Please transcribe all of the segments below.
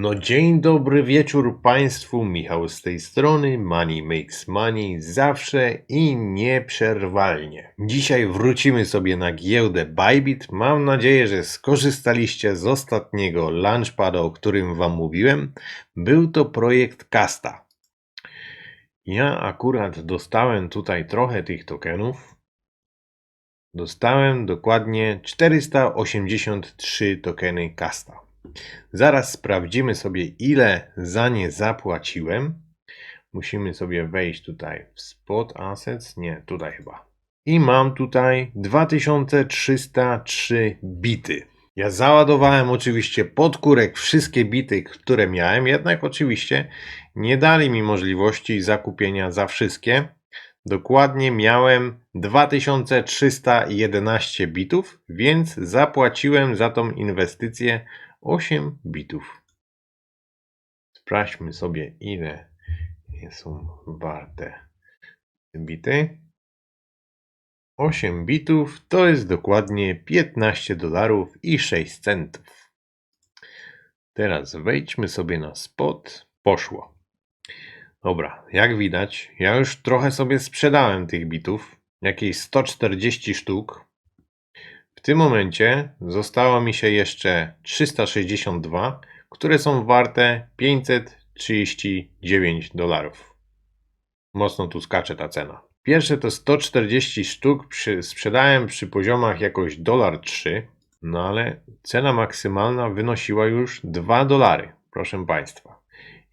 No dzień dobry wieczór Państwu, Michał z tej strony, Money Makes Money, zawsze i nieprzerwalnie. Dzisiaj wrócimy sobie na giełdę Bybit. Mam nadzieję, że skorzystaliście z ostatniego launchpada, o którym Wam mówiłem. Był to projekt Casta. Ja akurat dostałem tutaj trochę tych tokenów. Dostałem dokładnie 483 tokeny Casta. Zaraz sprawdzimy sobie, ile za nie zapłaciłem. Musimy sobie wejść tutaj w Spot Assets. Nie, tutaj chyba. I mam tutaj 2303 bity. Ja załadowałem oczywiście pod kurek wszystkie bity, które miałem, jednak oczywiście nie dali mi możliwości zakupienia za wszystkie. Dokładnie miałem 2311 bitów, więc zapłaciłem za tą inwestycję 8 bitów. Sprawdźmy sobie, ile są warte bity. 8 bitów to jest dokładnie 15 dolarów i 6 centów. Teraz wejdźmy sobie na spot. Poszło. Dobra, jak widać, ja już trochę sobie sprzedałem tych bitów. Jakieś 140 sztuk. W tym momencie zostało mi się jeszcze 362, które są warte 539 dolarów. Mocno tu skacze ta cena. Pierwsze to 140 sztuk przy, sprzedałem przy poziomach jakoś dolar 3, no ale cena maksymalna wynosiła już 2 dolary, proszę Państwa.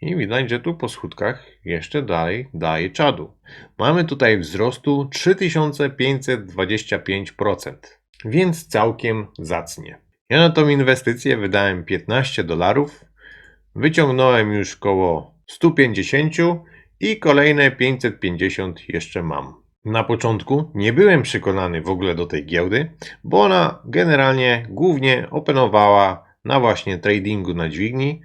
I widać, że tu po schodkach jeszcze dalej daje czadu. Mamy tutaj wzrostu 3525%, więc całkiem zacnie. Ja na tą inwestycję wydałem 15 dolarów, wyciągnąłem już koło 150 i kolejne 550 jeszcze mam. Na początku nie byłem przekonany w ogóle do tej giełdy, bo ona generalnie głównie openowała na właśnie tradingu na dźwigni,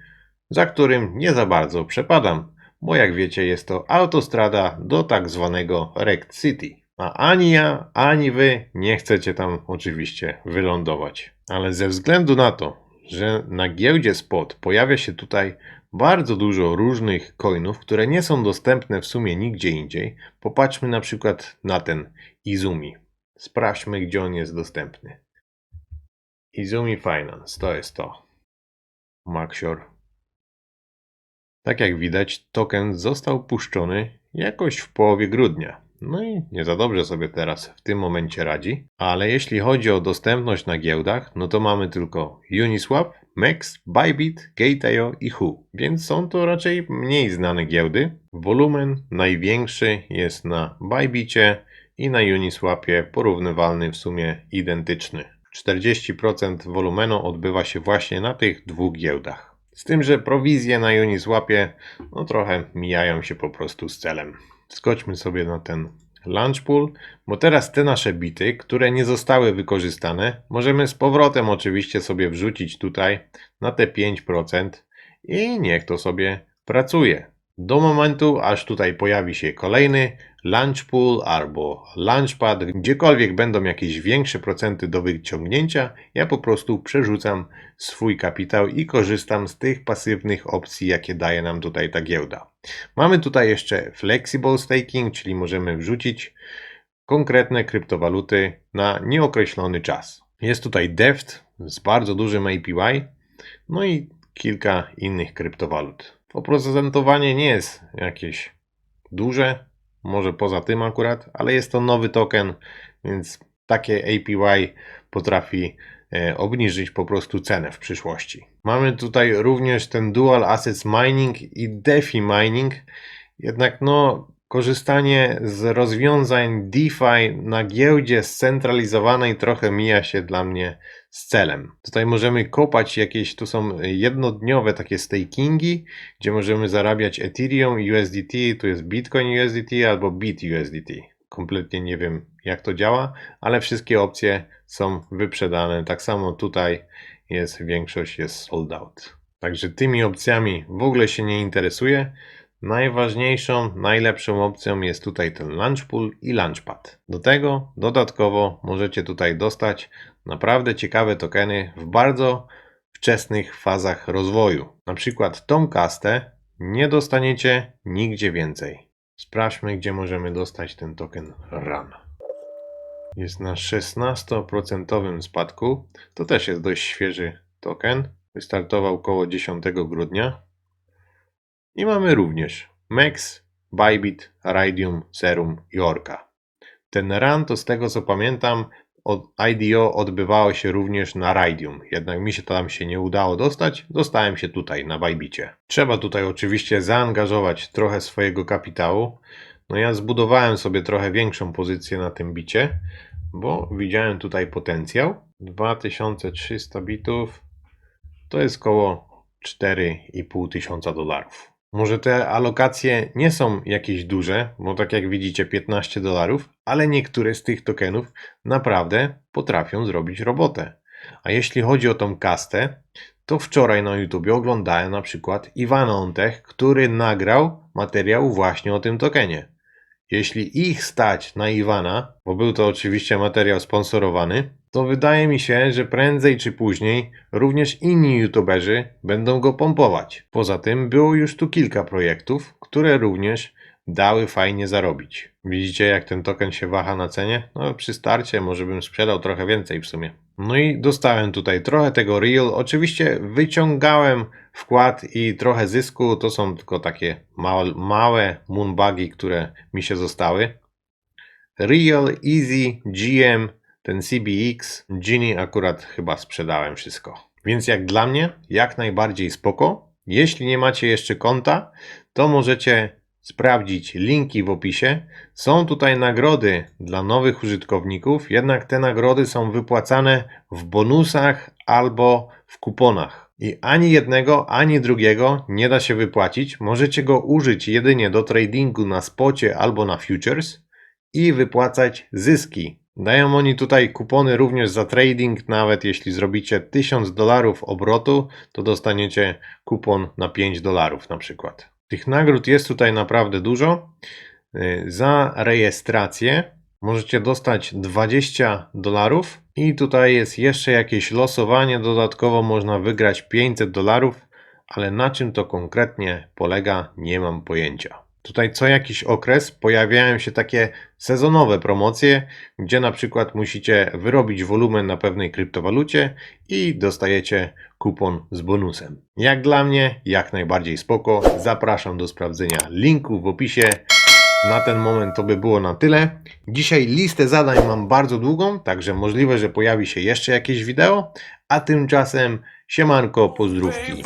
za którym nie za bardzo przepadam, bo jak wiecie jest to autostrada do tak zwanego Rect City. A ani ja, ani wy nie chcecie tam oczywiście wylądować. Ale ze względu na to, że na giełdzie spot pojawia się tutaj bardzo dużo różnych coinów, które nie są dostępne w sumie nigdzie indziej, popatrzmy na przykład na ten Izumi. Sprawdźmy, gdzie on jest dostępny. Izumi Finance, to jest to. Maxior. Tak jak widać, token został puszczony jakoś w połowie grudnia. No i nie za dobrze sobie teraz w tym momencie radzi, ale jeśli chodzi o dostępność na giełdach, no to mamy tylko Uniswap, MEX, Bybit, Gate.io i Hu, więc są to raczej mniej znane giełdy. Wolumen największy jest na Bybicie i na Uniswapie porównywalny w sumie identyczny. 40% wolumenu odbywa się właśnie na tych dwóch giełdach. Z tym, że prowizje na Uniswapie no trochę mijają się po prostu z celem. Skoczmy sobie na ten launch pool, bo teraz te nasze bity, które nie zostały wykorzystane, możemy z powrotem oczywiście sobie wrzucić tutaj na te 5% i niech to sobie pracuje. Do momentu, aż tutaj pojawi się kolejny launch pool albo launchpad, gdziekolwiek będą jakieś większe procenty do wyciągnięcia, ja po prostu przerzucam swój kapitał i korzystam z tych pasywnych opcji, jakie daje nam tutaj ta giełda. Mamy tutaj jeszcze flexible staking, czyli możemy wrzucić konkretne kryptowaluty na nieokreślony czas. Jest tutaj DEFT z bardzo dużym APY, no i kilka innych kryptowalut. Oprocentowanie nie jest jakieś duże, może poza tym akurat, ale jest to nowy token, więc takie APY potrafi e, obniżyć po prostu cenę w przyszłości. Mamy tutaj również ten Dual Assets Mining i DeFi Mining, jednak no korzystanie z rozwiązań DeFi na giełdzie scentralizowanej trochę mija się dla mnie z celem. Tutaj możemy kopać jakieś, tu są jednodniowe takie stakingi, gdzie możemy zarabiać Ethereum, USDT, tu jest Bitcoin USDT albo Bit USDT. Kompletnie nie wiem jak to działa, ale wszystkie opcje są wyprzedane. Tak samo tutaj jest większość jest sold out. Także tymi opcjami w ogóle się nie interesuję. Najważniejszą, najlepszą opcją jest tutaj ten Launchpool i Launchpad. Do tego dodatkowo możecie tutaj dostać naprawdę ciekawe tokeny w bardzo wczesnych fazach rozwoju. Na przykład tą kastę nie dostaniecie nigdzie więcej. Sprawdźmy, gdzie możemy dostać ten token RAN. Jest na 16% spadku. To też jest dość świeży token. Wystartował około 10 grudnia. I mamy również Max, Bybit, Iridium, Serum i Orca. Ten run to z tego co pamiętam od IDO odbywało się również na Iridium, jednak mi się tam się nie udało dostać, dostałem się tutaj na Bybicie. Trzeba tutaj oczywiście zaangażować trochę swojego kapitału. No ja zbudowałem sobie trochę większą pozycję na tym bicie, bo widziałem tutaj potencjał. 2300 bitów to jest około 4,5 tysiąca dolarów. Może te alokacje nie są jakieś duże, bo tak jak widzicie 15 dolarów, ale niektóre z tych tokenów naprawdę potrafią zrobić robotę. A jeśli chodzi o tą kastę, to wczoraj na YouTubie oglądałem na przykład Iwana Ontech, który nagrał materiał właśnie o tym tokenie. Jeśli ich stać na Iwana, bo był to oczywiście materiał sponsorowany, to wydaje mi się, że prędzej czy później również inni youtuberzy będą go pompować. Poza tym było już tu kilka projektów, które również dały fajnie zarobić. Widzicie jak ten token się waha na cenie? No przy starcie może bym sprzedał trochę więcej w sumie. No i dostałem tutaj trochę tego real. Oczywiście wyciągałem wkład i trochę zysku. To są tylko takie małe, małe moonbugi, które mi się zostały. Real, Easy, GM, ten CBX, Genie akurat chyba sprzedałem wszystko. Więc jak dla mnie, jak najbardziej spoko. Jeśli nie macie jeszcze konta, to możecie sprawdzić linki w opisie. Są tutaj nagrody dla nowych użytkowników, jednak te nagrody są wypłacane w bonusach albo w kuponach. I ani jednego, ani drugiego nie da się wypłacić. Możecie go użyć jedynie do tradingu na spocie albo na futures i wypłacać zyski. Dają oni tutaj kupony również za trading, nawet jeśli zrobicie 1000 dolarów obrotu, to dostaniecie kupon na 5 dolarów na przykład. Tych nagród jest tutaj naprawdę dużo. Yy, Za rejestrację możecie dostać 20 dolarów i tutaj jest jeszcze jakieś losowanie, dodatkowo można wygrać 500 dolarów, ale na czym to konkretnie polega, nie mam pojęcia. Tutaj co jakiś okres pojawiają się takie sezonowe promocje, gdzie na przykład musicie wyrobić wolumen na pewnej kryptowalucie i dostajecie kupon z bonusem. Jak dla mnie, jak najbardziej spoko. Zapraszam do sprawdzenia linku w opisie. Na ten moment to by było na tyle. Dzisiaj listę zadań mam bardzo długą, także możliwe, że pojawi się jeszcze jakieś wideo, a tymczasem siemanko, pozdrówki.